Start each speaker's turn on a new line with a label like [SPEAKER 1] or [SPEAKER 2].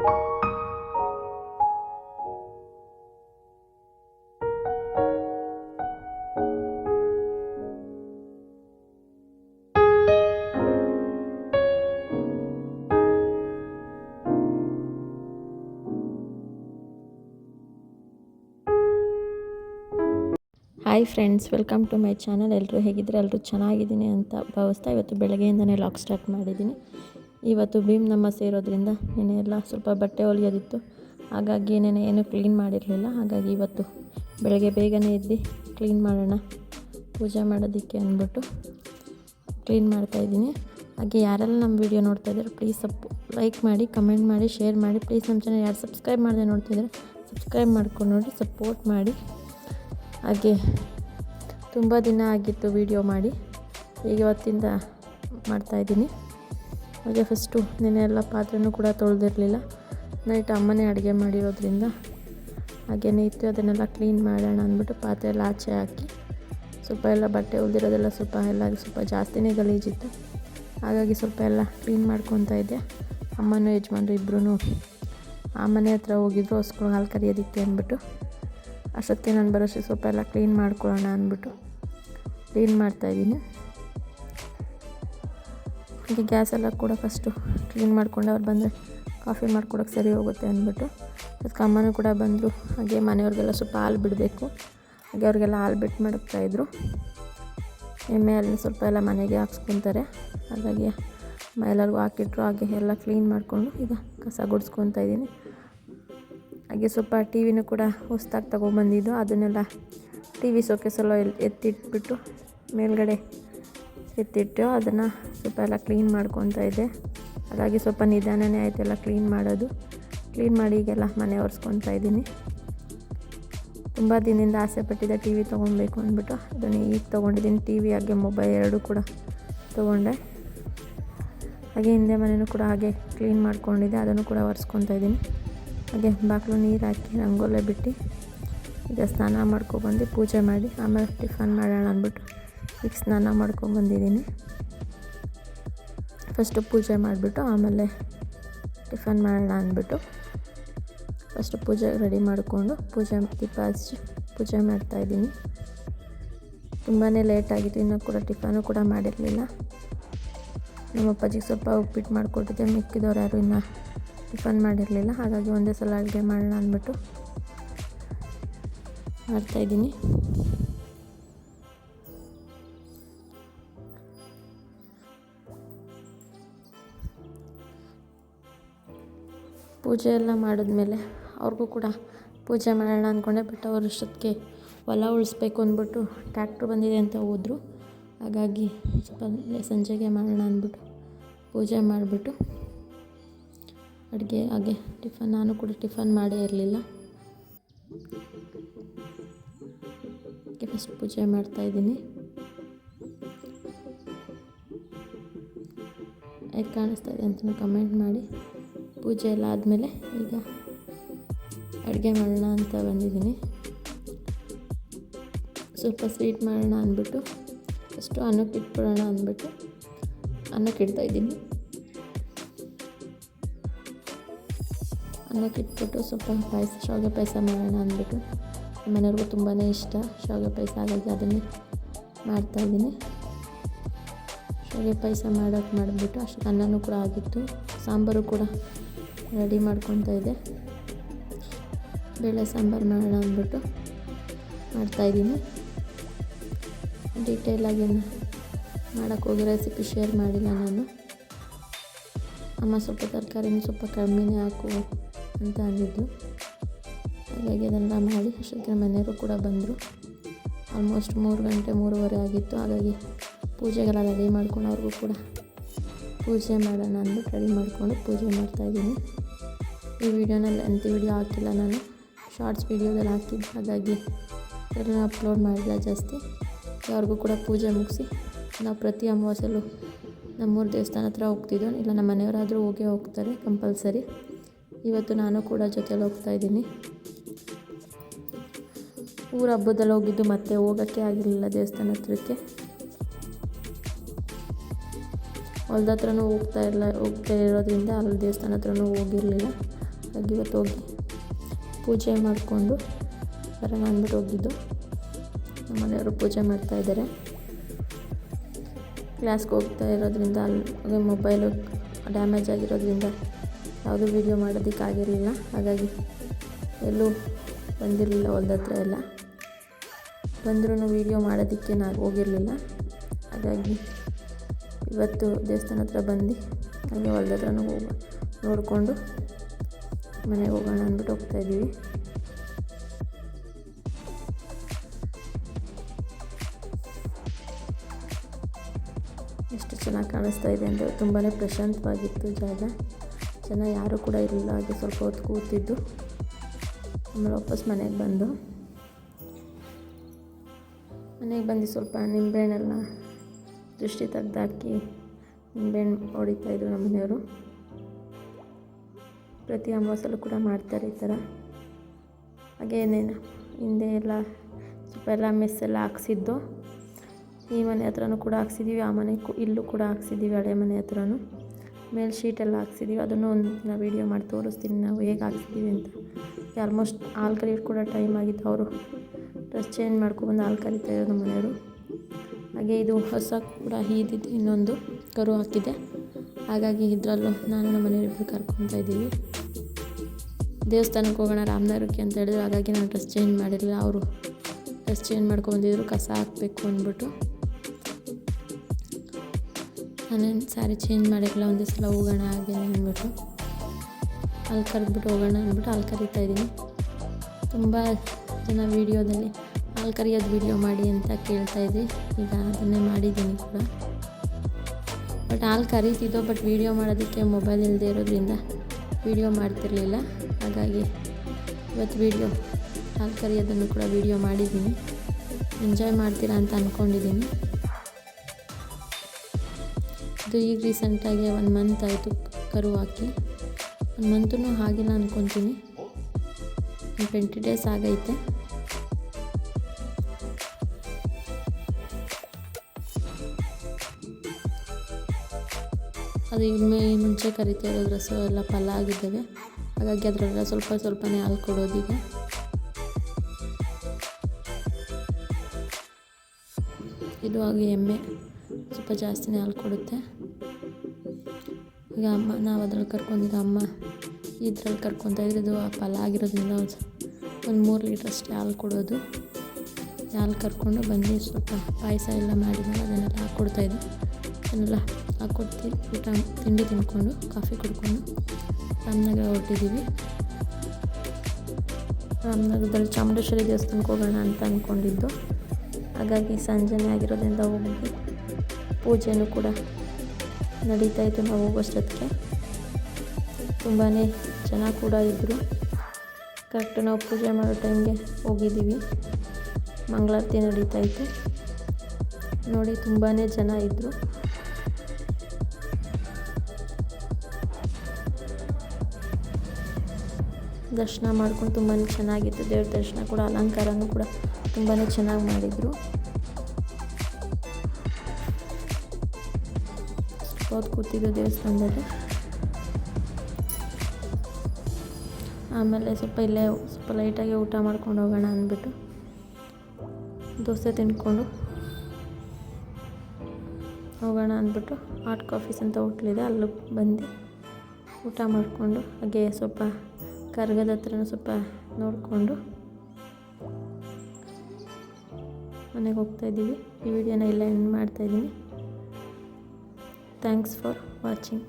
[SPEAKER 1] Hi friends welcome to my channel ಎಲ್ಲರೂ ಹೇಗಿದ್ದರೆ? ಎಲ್ಲರೂ ಚೆನ್ನಾಗಿದ್ದೀನಿ ಅಂತ ಭಾವಿಸ್ತಾ ಇವತ್ತು ಬೆಳಗ್ಗೆಯಿಂದನೇ ಲಾಕ್ ಸ್ಟಾರ್ಟ್ ಮಾಡಿದ್ದೀನಿ. ಇವತ್ತು ಭೀಮ್ ನಮ್ಮ ಸೇರೋದ್ರಿಂದ ನೆನೆ ಎಲ್ಲ ಸ್ವಲ್ಪ ಬಟ್ಟೆ ಹೊಲಿಯೋದಿತ್ತು ಹಾಗಾಗಿ ನೆನೆ ಏನೂ ಕ್ಲೀನ್ ಮಾಡಿರಲಿಲ್ಲ. ಹಾಗಾಗಿ ಇವತ್ತು ಬೆಳಗ್ಗೆ ಬೇಗನೆ ಎದ್ದು ಕ್ಲೀನ್ ಮಾಡೋಣ. ಪೂಜೆ ಮಾಡೋದಕ್ಕೆ ಅಂದ್ಬಿಟ್ಟು ಕ್ಲೀನ್ ಮಾಡ್ತಾಯಿದ್ದೀನಿ ಹಾಗೆ ಯಾರೆಲ್ಲ ನಮ್ಮ ವೀಡಿಯೋ ನೋಡ್ತಾ ಇದ್ದಾರೆ ಪ್ಲೀಸ್ ಸಪ್ ಲೈಕ್ ಮಾಡಿ ಕಮೆಂಟ್ ಮಾಡಿ ಶೇರ್ ಮಾಡಿ ಪ್ಲೀಸ್ ನಮ್ಮ ಚಾನಲ್ ಯಾರು ಸಬ್ಸ್ಕ್ರೈಬ್ ಮಾಡದೆ ನೋಡ್ತಿದ್ದಾರೆ ಸಬ್ಸ್ಕ್ರೈಬ್ ಮಾಡ್ಕೊಂಡು ನೋಡಿ ಸಪೋರ್ಟ್ ಮಾಡಿ. ಹಾಗೆ ತುಂಬ ದಿನ ಆಗಿತ್ತು ವೀಡಿಯೋ ಮಾಡಿ. ಈಗ ಇವತ್ತಿಂದ ಮಾಡ್ತಾಯಿದ್ದೀನಿ ಹಾಗೆ ಫಸ್ಟು ನೆನೆ ಎಲ್ಲ ಪಾತ್ರೆನೂ ಕೂಡ ತೊಳೆದಿರಲಿಲ್ಲ. ನೈಟ್ ಅಮ್ಮನೇ ಅಡುಗೆ ಮಾಡಿರೋದ್ರಿಂದ ಹಾಗೇನೇ ಇತ್ತು ಅದನ್ನೆಲ್ಲ ಕ್ಲೀನ್ ಮಾಡೋಣ ಅಂದ್ಬಿಟ್ಟು ಪಾತ್ರೆ ಎಲ್ಲ ಆಚೆ ಹಾಕಿ ಸ್ವಲ್ಪ ಎಲ್ಲ ಬಟ್ಟೆ ಉಳಿದಿರೋದೆಲ್ಲ ಸ್ವಲ್ಪ ಎಲ್ಲ ಸ್ವಲ್ಪ ಜಾಸ್ತಿನೇ ಗಲೀಜಿತ್ತು. ಹಾಗಾಗಿ ಸ್ವಲ್ಪ ಎಲ್ಲ ಕ್ಲೀನ್ ಮಾಡ್ಕೊತಾ ಇದ್ದೆ. ಅಮ್ಮನೂ ಯಜಮಾನ್ರು ಇಬ್ಬರೂ ಆ ಮನೆ ಹತ್ರ ಹೋಗಿದ್ರು ಹೊಸ್ಕೊಂಡು ಹಾಲು ಕರಿಯೋದಿಕ್ಕೆ ಅಂದ್ಬಿಟ್ಟು. ಅಷ್ಟೊತ್ತಿಗೆ ನಾನು ಬರೋಷ್ಟು ಸ್ವಲ್ಪ ಎಲ್ಲ ಕ್ಲೀನ್ ಮಾಡ್ಕೊಳ್ಳೋಣ ಅಂದ್ಬಿಟ್ಟು ಕ್ಲೀನ್ ಮಾಡ್ತಾಯಿದ್ದೀನಿ ಹಾಗೆ ಗ್ಯಾಸ್ ಎಲ್ಲ ಕೂಡ ಫಸ್ಟು ಕ್ಲೀನ್ ಮಾಡ್ಕೊಂಡು ಅವ್ರು ಬಂದರೆ ಕಾಫಿ ಮಾಡ್ಕೊಡೋಕೆ ಸರಿ ಹೋಗುತ್ತೆ ಅಂದ್ಬಿಟ್ಟು. ಅದಕ್ಕೆ ಅಮ್ಮನೂ ಕೂಡ ಬಂದರು. ಹಾಗೆ ಮನೆಯವ್ರಿಗೆಲ್ಲ ಸ್ವಲ್ಪ ಹಾಲು ಬಿಡಬೇಕು. ಹಾಗೆ ಅವ್ರಿಗೆಲ್ಲ ಹಾಲು ಬಿಟ್ಟು ಮಡಗ್ತಾಯಿದ್ರು ಎಮ್ಮೆ ಅಲ್ಲಿ ಸ್ವಲ್ಪ ಎಲ್ಲ ಮನೆಗೆ ಹಾಕ್ಸ್ಕೊತಾರೆ. ಹಾಗಾಗಿ ಎಲ್ಲರಿಗೂ ಹಾಕಿಟ್ರು. ಹಾಗೆ ಎಲ್ಲ ಕ್ಲೀನ್ ಮಾಡಿಕೊಂಡು ಈಗ ಕಸ ಗುಡಿಸ್ಕೊತಾ ಇದ್ದೀನಿ. ಹಾಗೆ ಸ್ವಲ್ಪ ಟಿ ವಿನೂ ಕೂಡ ಹೊಸ್ದಾಗಿ ತೊಗೊಂಬಂದಿದ್ದು. ಅದನ್ನೆಲ್ಲ ಟಿ ವಿ ಸೋಕೆಸೆಲ್ಲ ಎತ್ತಿಟ್ಬಿಟ್ಟು ಮೇಲ್ಗಡೆ ಎತ್ತಿಟ್ಟು ಅದನ್ನು ಸ್ವಲ್ಪ ಎಲ್ಲ ಕ್ಲೀನ್ ಮಾಡ್ಕೊತಾ ಇದ್ದೆ. ಹಾಗಾಗಿ ಸ್ವಲ್ಪ ನಿಧಾನನೇ ಆಯಿತು ಎಲ್ಲ ಕ್ಲೀನ್ ಮಾಡೋದು. ಕ್ಲೀನ್ ಮಾಡಿ ಈಗೆಲ್ಲ ಮನೆ ಒರೆಸ್ಕೊತಾ ಇದ್ದೀನಿ. ತುಂಬ ದಿನದಿಂದ ಆಸೆ ಪಟ್ಟಿದ್ದೆ ಟಿ ವಿ ತೊಗೊಬೇಕು ಅಂದ್ಬಿಟ್ಟು. ಅದನ್ನು ಈಗ ತೊಗೊಂಡಿದ್ದೀನಿ. ಟಿ ವಿ ಹಾಗೆ ಮೊಬೈಲ್ ಎರಡೂ ಕೂಡ ತೊಗೊಂಡೆ. ಹಾಗೆ ಹಿಂದೆ ಮನೆಯೂ ಕೂಡ ಹಾಗೆ ಕ್ಲೀನ್ ಮಾಡ್ಕೊಂಡಿದ್ದೆ. ಅದನ್ನು ಕೂಡ ಒರೆಸ್ಕೊತ ಇದ್ದೀನಿ. ಹಾಗೆ ಬಾಗಿಲು ನೀರು ಹಾಕಿ ರಂಗೋಲೆ ಬಿಟ್ಟು ಈಗ ಸ್ನಾನ ಮಾಡ್ಕೊಬಂದು ಪೂಜೆ ಮಾಡಿ ಆಮೇಲೆ ಟಿಫನ್ ಮಾಡೋಣ ಅಂದ್ಬಿಟ್ಟು. ಈಗ ಸ್ನಾನ ಮಾಡ್ಕೊಂಬಂದಿದ್ದೀನಿ ಫಸ್ಟು ಪೂಜೆ ಮಾಡಿಬಿಟ್ಟು ಆಮೇಲೆ ಟಿಫನ್ ಮಾಡೋಣ ಅಂದ್ಬಿಟ್ಟು ಫಸ್ಟು ಪೂಜೆ ರೆಡಿ ಮಾಡಿಕೊಂಡು ಪೂಜೆ ದೀಪ ಹಚ್ಚಿ ಪೂಜೆ ಮಾಡ್ತಾಯಿದ್ದೀನಿ ತುಂಬಾ ಲೇಟಾಗಿತ್ತು ಇನ್ನೂ ಕೂಡ ಟಿಫನು ಕೂಡ ಮಾಡಿರಲಿಲ್ಲ. ನಮ್ಮ ಅಪ್ಪಾಜಿಗೆ ಸ್ವಲ್ಪ ಉಪ್ಪಿಟ್ಟು ಮಾಡಿಕೊಟ್ಟಿದ್ದೆ, ಮಿಕ್ಕಿದವ್ರು ಯಾರು ಇನ್ನೂ ಟಿಫನ್ ಮಾಡಿರಲಿಲ್ಲ, ಹಾಗಾಗಿ ಒಂದೇ ಸಲ ಅಡುಗೆ ಮಾಡೋಣ ಅಂದ್ಬಿಟ್ಟು ಮಾಡ್ತಾಯಿದ್ದೀನಿ ಪೂಜೆ ಎಲ್ಲ ಮಾಡಿದ್ಮೇಲೆ ಅವ್ರಿಗೂ ಕೂಡ ಪೂಜೆ ಮಾಡೋಣ ಅಂದ್ಕೊಂಡೆ ಬಟ್ ಅವ್ರು ಅಷ್ಟೊತ್ತಿಗೆ ಹೊಲ ಉಳಿಸ್ಬೇಕು ಅಂದ್ಬಿಟ್ಟು ಟ್ಯಾಕ್ಟ್ರು ಬಂದಿದೆ ಅಂತ ಹೋದರು. ಹಾಗಾಗಿ ಸ್ವಲ್ಪ ಸಂಜೆಗೆ ಮಾಡೋಣ ಅಂದ್ಬಿಟ್ಟು ಪೂಜೆ ಮಾಡಿಬಿಟ್ಟು ಅಡುಗೆ, ಹಾಗೆ ಟಿಫನ್, ನಾನು ಕೂಡ ಟಿಫನ್ ಮಾಡೇ ಇರಲಿಲ್ಲ. ಫಸ್ಟ್ ಪೂಜೆ ಮಾಡ್ತಾಯಿದ್ದೀನಿ ಹೇಗೆ ಕಾಣಿಸ್ತಾ ಇದೆ ಅಂತ ಕಮೆಂಟ್ ಮಾಡಿ. ಪೂಜೆ ಎಲ್ಲ ಆದಮೇಲೆ ಈಗ ಅಡುಗೆ ಮಾಡೋಣ ಅಂತ ಬಂದಿದ್ದೀನಿ. ಸ್ವಲ್ಪ ಸ್ವೀಟ್ ಮಾಡೋಣ ಅಂದ್ಬಿಟ್ಟು ಫಸ್ಟು ಅನ್ನಕ್ಕೆ ಇಟ್ಬಿಡೋಣ ಅಂದ್ಬಿಟ್ಟು ಅನ್ನಕ್ಕೆ ಇಡ್ತಾ ಇದ್ದೀನಿ. ಅನ್ನಕ್ಕೆ ಇಟ್ಬಿಟ್ಟು ಸ್ವಲ್ಪ ಪಾಯಸ ಶಾವಿಗೆ ಪಾಯಸ ಮಾಡೋಣ ಅಂದ್ಬಿಟ್ಟು ಮನೆಯವ್ರಿಗೂ ತುಂಬಾ ಇಷ್ಟ ಶಾವಿಗೆ ಪಾಯಸ, ಹಾಗಾಗಿ ಅದನ್ನೇ ಮಾಡ್ತಾಯಿದ್ದೀನಿ ಶಾವಿಗೆ ಪಾಯಸ ಮಾಡೋಕ್ಕೆ ಮಾಡಿಬಿಟ್ಟು ಅಷ್ಟು ಅನ್ನನೂ ಕೂಡ ಆಗಿತ್ತು, ಸಾಂಬಾರು ಕೂಡ ರೆಡಿ ಮಾಡ್ಕೊತಾ ಇದೆ. ಬೇಳೆ ಸಾಂಬಾರು ಮಾಡೋಣ ಅಂದ್ಬಿಟ್ಟು ಮಾಡ್ತಾಯಿದ್ದೀನಿ ಡೀಟೇಲಾಗಿ ಮಾಡೋಕ್ಕೆ ಹೋಗಿ ರೆಸಿಪಿ ಶೇರ್ ಮಾಡಿಲ್ಲ ನಾನು. ಅಮ್ಮ ಸ್ವಲ್ಪ ತರಕಾರಿನೂ ಸ್ವಲ್ಪ ಕಮ್ಮಿನೇ ಹಾಕು ಅಂತ ಅಂದಿದ್ದು. ಹಾಗಾಗಿ ಅದೆಲ್ಲ ಮಾಡಿ ಅಷ್ಟೊತ್ತಿಗೆ ಮನೆಯವರು ಕೂಡ ಬಂದರು. ಆಲ್ಮೋಸ್ಟ್ ಮೂರು ಗಂಟೆ ಮೂರುವರೆ ಆಗಿತ್ತು. ಹಾಗಾಗಿ ಪೂಜೆಗೆಲ್ಲ ರೆಡಿ ಮಾಡ್ಕೊಂಡು ಅವ್ರಿಗೂ ಕೂಡ ಪೂಜೆ ಮಾಡೋಣ ಅಂದ್ಬಿಟ್ಟು ರೆಡಿ ಮಾಡಿಕೊಂಡು ಪೂಜೆ ಮಾಡ್ತಾಯಿದ್ದೀನಿ ಈ ವಿಡಿಯೋನಲ್ಲಿ ಅಂತ ವಿಡಿಯೋ ಹಾಕಿಲ್ಲ ನಾನು. ಶಾರ್ಟ್ಸ್ ವೀಡಿಯೋದಲ್ಲಿ ಹಾಕಿದ್ದು. ಹಾಗಾಗಿ ಎಲ್ಲ ಅಪ್ಲೋಡ್ ಮಾಡಿಲ್ಲ ಜಾಸ್ತಿ. ಯಾರಿಗೂ ಕೂಡ ಪೂಜೆ ಮುಗಿಸಿ ನಾವು ಪ್ರತಿ ಅಮಾವಾಸ್ಯಲ್ಲೂ ನಮ್ಮೂರು ದೇವಸ್ಥಾನ ಹತ್ರ ಹೋಗ್ತಿದ್ದೋ ಇಲ್ಲ, ನಮ್ಮ ಮನೆಯವರಾದರೂ ಹೋಗೇ ಹೋಗ್ತಾರೆ ಕಂಪಲ್ಸರಿ. ಇವತ್ತು ನಾನು ಕೂಡ ಜೊತೆಲಿ ಹೋಗ್ತಾ ಇದ್ದೀನಿ. ಊರ ಹಬ್ಬದಲ್ಲಿ ಹೋಗಿದ್ದು ಮತ್ತೆ ಹೋಗೋಕ್ಕೆ ಆಗಿರಲಿಲ್ಲ ದೇವಸ್ಥಾನ ಹತ್ರಕ್ಕೆ. ಹೊಲ್ದ ಹತ್ರನೂ ಹೋಗ್ತಾ ಇರಲ್ಲ ಹೋಗ್ತಾ ಇರೋದ್ರಿಂದ ಅಲ್ಲಿ ದೇವಸ್ಥಾನ ಹತ್ರನೂ ಹೋಗಿರಲಿಲ್ಲ. ಹಾಗೆ ಇವತ್ತು ಹೋಗಿ ಪೂಜೆ ಮಾಡಿಕೊಂಡು ಬರೋಣ ಅಂದ್ಬಿಟ್ಟು ಹೋಗಿದ್ದು. ನಮ್ಮ ಮನೆಯವರು ಪೂಜೆ ಮಾಡ್ತಾಯಿದ್ದಾರೆ ಕ್ಲಾಸ್ಗೆ ಹೋಗ್ತಾ ಇರೋದ್ರಿಂದ ಅಲ್ಲಿ ಮೊಬೈಲು ಡ್ಯಾಮೇಜ್ ಆಗಿರೋದ್ರಿಂದ ಯಾವುದೂ ವೀಡಿಯೋ ಮಾಡೋದಕ್ಕಾಗಿರಲಿಲ್ಲ ಹಾಗಾಗಿ ಎಲ್ಲೂ ಬಂದಿರಲಿಲ್ಲ ಹೊಲ್ದ ಹತ್ರ ಎಲ್ಲ. ಬಂದ್ರೂ ವೀಡಿಯೋ ಮಾಡೋದಕ್ಕೆ ನಾನು ಹೋಗಿರಲಿಲ್ಲ. ಹಾಗಾಗಿ ಇವತ್ತು ದೇವಸ್ಥಾನ ಹತ್ರ ಬಂದು ಹಾಗೆ ಹೊಲ್ದ ಹತ್ರನೂ ಹೋಗ ನೋಡಿಕೊಂಡು ಮನೆಗೆ ಹೋಗೋಣ ಅಂದ್ಬಿಟ್ಟು ಹೋಗ್ತಾಯಿದ್ದೀವಿ ಎಷ್ಟು ಚೆನ್ನಾಗಿ ಕಾಣಿಸ್ತಾ ಇದೆ ಅಂದರೆ ತುಂಬಾ ಪ್ರಶಾಂತವಾಗಿತ್ತು ಜಾಗ. ಜನ ಯಾರೂ ಕೂಡ ಇರಲಿಲ್ಲ, ಹಾಗೆ ಸ್ವಲ್ಪ ಹೊತ್ತು ಕೂತಿದ್ದು. ಆಮೇಲೆ ವಾಪಸ್ ಮನೆಗೆ ಬಂದು. ಮನೆಗೆ ಬಂದು ಸ್ವಲ್ಪ ನಿಂಬೆಹಣ್ಣೆಲ್ಲ ದೃಷ್ಟಿ ತೆಗ್ದಾಕಿ ನಿಂಬೆಹಣ್ಣು ಹೊಡಿತಾಯಿದ್ರು ನಮ್ಮ ಮನೆಯವರು. ಪ್ರತಿ ಅಮಾವಾಸ್ಯಲ್ಲೂ ಕೂಡ ಮಾಡ್ತಾರೆ ಈ ಥರ. ಹಾಗೆ ಏನೇನು ಹಿಂದೆ ಎಲ್ಲ ಸ್ವಲ್ಪ ಎಲ್ಲ ಮೆಸ್ಸೆಲ್ಲ ಹಾಕ್ಸಿದ್ದು. ಈ ಮನೆ ಹತ್ರನೂ ಕೂಡ ಹಾಕ್ಸಿದ್ದೀವಿ, ಆ ಮನೆ ಇಲ್ಲೂ ಕೂಡ ಹಾಕ್ಸಿದ್ದೀವಿ, ಹಳೆ ಮನೆ ಹತ್ರನೂ. ಮೇಲೆ ಎಲ್ಲ ಹಾಕ್ಸಿದ್ದೀವಿ, ಅದನ್ನು ಒಂದು ದಿನ ವೀಡಿಯೋ ಮಾಡಿ ತೋರಿಸ್ತೀನಿ ನಾವು ಹೇಗೆ ಹಾಕ್ಸಿದ್ದೀವಿ ಅಂತ. ಆಲ್ಮೋಸ್ಟ್ ಹಾಲು ಕರಿಯೋದು ಕೂಡ ಟೈಮ್ ಆಗಿತ್ತು ಅವರು. ಡ್ರೆಸ್ ಚೇಂಜ್ ಮಾಡ್ಕೊಬಂದು ಹಾಲು ಕರಿತಾ ಇರೋದು ಮನೆಯವರು. ಹಾಗೆ ಇದು ಹೊಸ ಕೂಡ ಈದಿದ್ದು ಇನ್ನೊಂದು ಕರು ಹಾಕಿದೆ. ಹಾಗಾಗಿ ಇದರಲ್ಲೂ ನಾನು ನಮ್ಮ ಮನೆಯವರಿಬ್ಬರು ಕರ್ಕೊತಾ ಇದ್ದೀವಿ. ದೇವಸ್ಥಾನಕ್ಕೆ ಹೋಗೋಣ, ರಾಮನಗರಕ್ಕೆ ಅಂತ ಹೇಳಿದ್ರು. ಹಾಗಾಗಿ ನಾನು ಡ್ರೆಸ್ ಚೇಂಜ್ ಮಾಡಿರಲಿಲ್ಲ. ಅವರು ಡ್ರೆಸ್ ಚೇಂಜ್ ಮಾಡ್ಕೊಂಡಿದ್ರು ಕಸ ಹಾಕಬೇಕು ಅಂದ್ಬಿಟ್ಟು. ನಾನೇನು ಸ್ಯಾರಿ ಚೇಂಜ್ ಮಾಡಿರಲಿಲ್ಲ. ಒಂದೇ ಸಲ ಹೋಗೋಣ, ಹಾಗೆ ಅಂದ್ಬಿಟ್ಟು. ಅಲ್ಲಿ ಕರೆದ್ಬಿಟ್ಟು ಹೋಗೋಣ ಅಂದ್ಬಿಟ್ಟು ಅಲ್ಲಿ ಕರಿತಾ ಇದ್ದೀನಿ. ತುಂಬ ಜನ ವೀಡಿಯೋದಲ್ಲಿ ಹಾಲು ಕರಿಯೋದು ವೀಡಿಯೋ ಮಾಡಿ ಅಂತ ಕೇಳ್ತಾ ಇದ್ದೆ. ಈಗ ಅದನ್ನೇ ಮಾಡಿದ್ದೀನಿ ಕೂಡ. ಬಟ್ ಹಾಲು ಕರೀತಿದ್ದೋ, ಬಟ್ ವೀಡಿಯೋ ಮಾಡೋದಕ್ಕೆ ಮೊಬೈಲ್ ಇಲ್ಲದೆ ಇರೋದ್ರಿಂದ ವೀಡಿಯೋ ಮಾಡ್ತಿರಲಿಲ್ಲ. ಹಾಗಾಗಿ ಇವತ್ತು ವೀಡಿಯೋ ಹಾಲು ಕರಿಯೋದನ್ನು ಕೂಡ ವೀಡಿಯೋ ಮಾಡಿದ್ದೀನಿ. ಎಂಜಾಯ್ ಮಾಡ್ತೀರಾ ಅಂತ ಅಂದ್ಕೊಂಡಿದ್ದೀನಿ ಇದು ಈಗ ರೀಸೆಂಟಾಗಿ ಒನ್ ಮಂತ್ ಆಯಿತು ಕರು ಹಾಕಿ. ಒನ್ ಮಂತೂ ಆಗಿಲ್ಲ ಅಂದ್ಕೊತೀನಿ ಒಂದು ಟ್ವೆಂಟಿ ಡೇಸ್ ಆಗೈತೆ. ಅದು ಇನ್ನು ಮುಂಚೆ ಕರಿತಾ ಇರೋದ್ರ ಸೊ ಎಲ್ಲ ಫಲ ಆಗಿದ್ದಾವೆ. ಹಾಗಾಗಿ ಅದರಲ್ಲ ಸ್ವಲ್ಪ ಸ್ವಲ್ಪನೇ ಹಾಲು ಕೊಡೋದೀಗ ಇದು ಹಾಗೆ ಎಮ್ಮೆ, ಸ್ವಲ್ಪ ಜಾಸ್ತಿನೇ ಹಾಲು ಕೊಡುತ್ತೆ. ಈಗ ಅಮ್ಮ, ನಾವು ಅದ್ರಲ್ಲಿ ಕರ್ಕೊಂಡಿದ್ದ ಅಮ್ಮ ಇದ್ರಲ್ಲಿ ಕರ್ಕೊತಾ ಇದ್ರೆ ಆ ಫಲ ಆಗಿರೋದ್ರಿಂದ ಒಂದು ಮೂರು ಲೀಟ್ರ್ ಅಷ್ಟೇ ಹಾಲು ಕೊಡೋದು. ಹಾಲು ಕರ್ಕೊಂಡು ಬಂದು ಸ್ವಲ್ಪ ಪಾಯಸ ಎಲ್ಲ ಮಾಡಿದ್ಮೇಲೆ ಅದನ್ನೆಲ್ಲ ಹಾಕ್ಕೊಡ್ತಾಯಿದ್ದೆ ಅದನ್ನೆಲ್ಲ ಹಾಕ್ಕೊಡ್ತೀವಿ ಊಟ, ತಿಂಡಿ ತಿಂದ್ಕೊಂಡು ಕಾಫಿ ಕುಡ್ಕೊಂಡು ರಾಮನಗರ ಹೊರಟಿದ್ದೀವಿ ರಾಮನಗರದಲ್ಲಿ ಚಾಮುಂಡೇಶ್ವರಿ ದೇವಸ್ಥಾನಕ್ಕೆ ಹೋಗೋಣ ಅಂತ ಅಂದ್ಕೊಂಡಿದ್ದು ಹಾಗಾಗಿ ಸಂಜೆನೇ ಆಗಿರೋದ್ರಿಂದ ಹೋಗಿ ಪೂಜೆನೂ ಕೂಡ ನಡೀತಾ ಇತ್ತು ನಾವು ಹೋಗೋಷ್ಟೊತ್ತಿಗೆ. ತುಂಬಾ ಜನ ಕೂಡ ಇದ್ದರು ಕರೆಕ್ಟ್ ನಾವು ಪೂಜೆ ಮಾಡೋ ಟೈಮ್ಗೆ ಹೋಗಿದ್ದೀವಿ. ಮಂಗಳಾರತಿ ನಡೀತಾ ಇತ್ತು. ನೋಡಿ ತುಂಬಾ ಜನ ಇದ್ದರು ದರ್ಶನ ಮಾಡ್ಕೊಂಡು ತುಂಬಾ ಚೆನ್ನಾಗಿತ್ತು. ದೇವ್ರ ದರ್ಶನ ಕೂಡ, ಅಲಂಕಾರನೂ ಕೂಡ ತುಂಬಾ ಚೆನ್ನಾಗಿ ಮಾಡಿದರು. ಹೊತ್ತು ಕೂತಿದ್ದು ದೇವಸ್ಥಾನದಲ್ಲಿ. ಆಮೇಲೆ ಸ್ವಲ್ಪ ಇಲ್ಲೇ, ಸ್ವಲ್ಪ ಲೈಟಾಗಿ ಊಟ ಮಾಡ್ಕೊಂಡು ಹೋಗೋಣ ಅಂದ್ಬಿಟ್ಟು ದೋಸೆ ತಿಂದ್ಕೊಂಡು ಹೋಗೋಣ ಅಂದ್ಬಿಟ್ಟು ಹಾಟ್ ಕಾಫೀಸ್ ಅಂತ ಹೋಟ್ಲಿದೆ ಅಲ್ಲಿ ಬಂದು. ಊಟ ಮಾಡಿಕೊಂಡು ಹಾಗೆ ಸ್ವಲ್ಪ ಕರ್ಗದ ಹತ್ರನೂ ಸ್ವಲ್ಪ ನೋಡಿಕೊಂಡು ಮನೆಗೆ ಹೋಗ್ತಾಯಿದ್ದೀವಿ ಈ ವಿಡಿಯೋನ ಎಲ್ಲ ಎಂಡ್ ಮಾಡ್ತಾಯಿದ್ದೀನಿ ಥ್ಯಾಂಕ್ಸ್ ಫಾರ್ ವಾಚಿಂಗ್